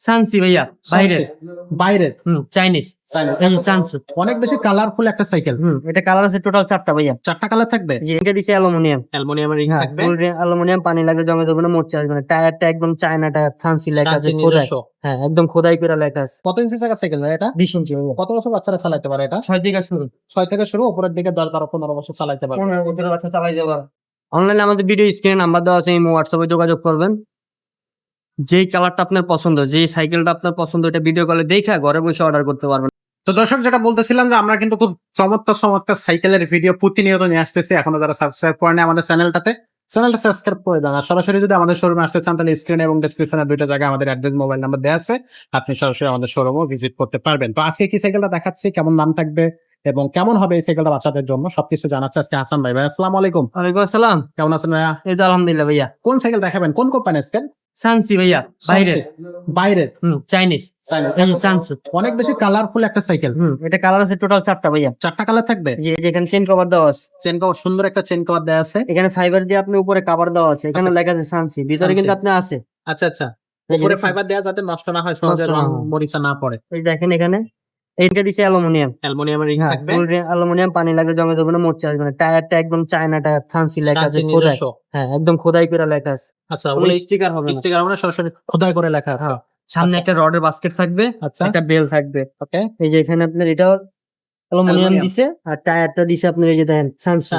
সানসি ভাইয়া বাইরে বাইরে চাইনিজ। সানসি। অনেক বেশি কালারফুল একটা সাইকেল হুম এটা কালার আছে টোটাল চারটা ভাইয়া। চারটা কালার থাকবে? এটা দিছে অ্যালুমিনিয়াম অ্যালুমিনিয়ামের রিং থাকবে। অ্যালুমিনিয়াম পানি লাগলে জমে যাবে না মোচে আসবে না। টায়ারটা একদম চায়না টায়ার সানসি লেখা আছে খোদাই। হ্যাঁ একদম খোদাই করে লেখা আছে। কত ইঞ্চি চাকার সাইকেল ভাই এটা? বিশ ইঞ্চি কত বছর বাচ্চারা চালাতে পারে এটা? ছয় থেকে শুরু। ছয় থেকে শুরু উপরের দিকে দশ বারো পনেরো বছর চালাতে পারে পনেরো বছরের বাচ্চা চালাই যাবে অনলাইনে আমাদের ভিডিও স্ক্রিনে নাম্বার দেওয়া আছে এই হোয়াটসঅ্যাপে যোগাযোগ করবেন। যেই কালারটা আপনার পছন্দ যেই সাইকেলটা আপনার পছন্দ এটা ভিডিও কলে দেখা ঘরে বসে অর্ডার করতে পারবেন। তো দর্শক যেটা বলতেছিলাম যে আমরা কিন্তু খুব চমৎকার চমৎকার সাইকেলের ভিডিও প্রতিনিয়ত নিয়ে আসতেছি। এখনও যারা সাবস্ক্রাইব করেনি আমাদের চ্যানেলটাতে চ্যানেলটা সাবস্ক্রাইব করে দেন। আর সরাসরি যদি আমাদের শোরুমে আসতে চান তাহলে স্ক্রিনে এবং ডিসক্রিপশনে দুইটা জায়গায় আমাদের অ্যাড্রেস মোবাইল নাম্বার দেওয়া আছে। আপনি সরাসরি আমাদের শোরুমও ভিজিট করতে পারবেন। তো আজকে কি সাইকেলটা দেখাচ্ছি কেমন নাম থাকবে এবং কেমন হবে এই সাইকেলটা বাচ্চাদের জন্য সবকিছু জানাচ্ছে আজকে হাসান ভাই। ভাই আসসালামু আলাইকুম। ওয়ালাইকুম আসসালাম। কেমন আছেন ভাইয়া? এই তো আলহামদুলিল্লাহ ভাইয়া। কোন সাইকেল দেখাবেন? কোন কোম্পানি আজকে? সানসি ভাইয়া বাইরে বাইরে চাইনিজ। সানসি। অনেক বেশি কালারফুল একটা সাইকেল হুম এটা কালার আছে টোটাল চারটা ভাইয়া। চারটা কালার থাকবে? জি এখানে চেন কভার দেওয়া আছে। চেন কভার সুন্দর একটা চেন কভার দেওয়া আছে। এখানে ফাইবার দিয়ে আপনি উপরে কভার দেওয়া আছে। এখানে আচ্ছা। লেখা আছে সানসি। ভিতরে কিন্তু আপনি আছে। আচ্ছা আচ্ছা। উপরে ফাইবার দেওয়া যাতে নষ্ট না হয় সহজে মরিচা না পড়ে। এই দেখেন এখানে। এইটা দিছে অ্যালুমিনিয়াম। অ্যালুমিনিয়ামের রিং হ্যাঁ থাকবে? অ্যালুমিনিয়াম পানি লাগলে জমে যাবে না মোচে আসবে না। টায়ারটা একদম চায়না টায়ার সানসি লেখা আছে খোদাই। হ্যাঁ একদম খোদাই করে লেখা আছে। আচ্ছা ওগুলো স্টিকার হবে স্টিকার মানে সরাসরি খোদাই করে লেখা আছে। হ্যাঁ। সামনে আচ্ছা। একটা রডের বাস্কেট থাকবে আচ্ছা। একটা বেল থাকবে। ওকে। এই যে এখানে আপনার এটা অ্যালুমিনিয়াম দিছে আর টায়ারটা দিছে আপনার এই যে দেখেন সানসি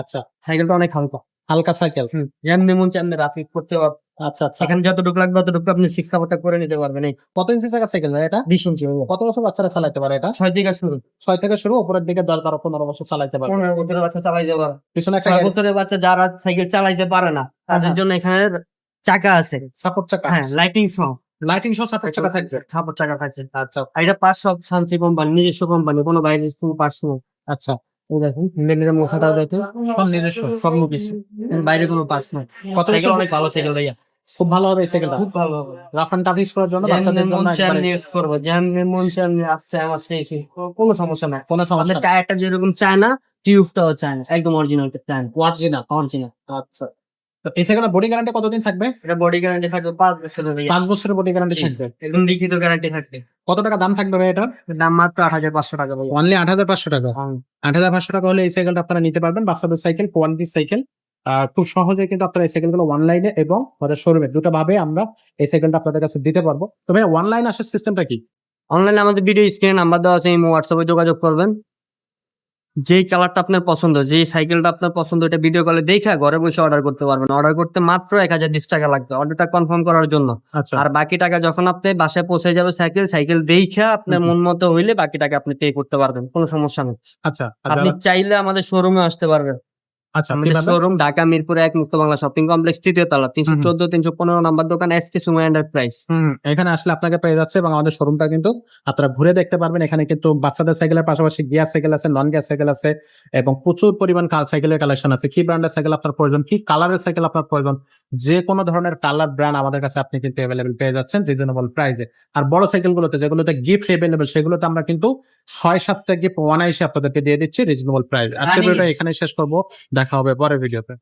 আচ্ছা। সাইকেলটা অনেক হালকা। হালকা সাইকেল যেমনি মন চান রাফিক করতে পারবেন আচ্ছা আচ্ছা। এখানে যতটুকু লাগবে ততটুকু আপনি শিক্ষা করে নিতে পারবেন। এই কত ইঞ্চি চাকার সাইকেল ভাই এটা? বিশ ইঞ্চি কত বছর বাচ্চারা চালাতে পারে এটা? ছয় থেকে শুরু। ছয় থেকে শুরু উপরের দিকে দশ বারো পনেরো বছর চালাতে পারে পনেরো বছরের বাচ্চা চালাইতে পারে পিছনে একটা বছরের বাচ্চা যারা সাইকেল চালাইতে পারে না তাদের হ্যাঁ। জন্য এখানে চাকা আছে। সাপোর্ট চাকা হ্যাঁ লাইটিং সহ লাইটিং সহ সাপোর্ট চাকা থাকবে। সাপোর্ট চাকা থাকছে আচ্ছা। এটা পাঁচ সব শান্তি কোম্পানি নিজস্ব কোম্পানি কোনো বাইরের নেই আচ্ছা। দেখুন মেলের মুখাটাও দেখুন সব নিজস্ব সব কিছু বাইরে কোনো পার্টস নেই। কত সাইকেল অনেক ভালো সাইকেল ভাইয়া। খুব ভালো হবে এই সাইকেলটা খুব ভালো হবে। রাফ এন্ড টাফ ইউজ করার জন্য বাচ্চাদের জন্য চায় একবারে আমি ইউজ করব। যেমনি মন চায় আসছে আমার সেই সেই কোনো সমস্যা নাই। কোনো সমস্যা আমাদের টায়ারটা যেরকম চায় না টিউবটাও চায় না একদম অরিজিনাল চায় না অরিজিনাল অরিজিনাল আচ্ছা। তো এই সাইকেলের বডি গ্যারান্টি কতদিন থাকবে? এটা বডি গ্যারান্টি থাকবে পাঁচ বছরের বছরের বডি গ্যারান্টি থাকবে। একদম লিখিত গ্যারান্টি থাকবে। কত টাকা দাম থাকবে ভাই এটার? দাম মাত্র আট হাজার পাঁচশো টাকা ভাই অনলি আট হাজার পাঁচশো টাকা? হুম। আট হাজার পাঁচশো টাকা হলে এই সাইকেলটা আপনারা নিতে পারবেন। বাচ্চাদের সাইকেল কোয়ালিটি সাইকেল খুব সহজে কিন্তু আপনারা এই সাইকেলগুলো অনলাইনে এবং শোরুমে দুটো ভাবে আমরা এই সাইকেলটা আপনাদের কাছে দিতে পারব। তবে অনলাইন আসার সিস্টেমটা কি? অনলাইনে আমাদের ভিডিও স্ক্রিনে নাম্বার দেওয়া আছে এই হোয়াটসঅ্যাপে যোগাযোগ করবেন। যেই কালারটা আপনার পছন্দ যেই সাইকেলটা আপনার পছন্দ এটা ভিডিও কলে দেখা ঘরে বসে অর্ডার করতে পারবেন। অর্ডার করতে মাত্র এক হাজার বিশ টাকা লাগবে অর্ডারটা কনফার্ম করার জন্য। আচ্ছা। আর বাকি টাকা যখন আপনি বাসে পৌঁছে যাবে সাইকেল সাইকেল দেখা আপনার মন মতো হইলে বাকি টাকা আপনি পে করতে পারবেন কোনো সমস্যা নেই। আচ্ছা আপনি চাইলে আমাদের শোরুমে আসতে পারবেন। আচ্ছা আমাদের শোরুম ঢাকা মিরপুর এক মুক্ত বাংলা শপিং কমপ্লেক্স তৃতীয় তলা তিনশো চোদ্দ তিনশো পনেরো নাম্বার দোকান এস কে সুমা এন্টারপ্রাইজ এখানে আসলে আপনাকে পেয়ে যাচ্ছে এবং আমাদের শোরুমটা কিন্তু আপনারা ঘুরে দেখতে পারবেন। এখানে কিন্তু বাচ্চাদের সাইকেলের পাশাপাশি গিয়ার সাইকেল আছে নন গিয়ার সাইকেল আছে এবং প্রচুর পরিমাণ সাইকেলের কালেকশন আছে। কি ব্র্যান্ডের সাইকেল আপনার প্রয়োজন কি কালারের সাইকেল আপনার প্রয়োজন যে কোনো ধরনের কালার ব্র্যান্ড আমাদের কাছে আপনি কিন্তু অ্যাভেলেবেল পেয়ে যাচ্ছেন রিজনেবল প্রাইসে আর বড় সাইকেলগুলোতে যেগুলোতে গিফট অ্যাভেলেবেল সেগুলোতে আমরা কিন্তু ছয় সাতটা গিফট ওয়ান আইসে আপনাদেরকে দিয়ে দিচ্ছি রিজনেবল প্রাইস আজকে ভিডিওটা এখানে শেষ করব। দেখা হবে পরের ভিডিওতে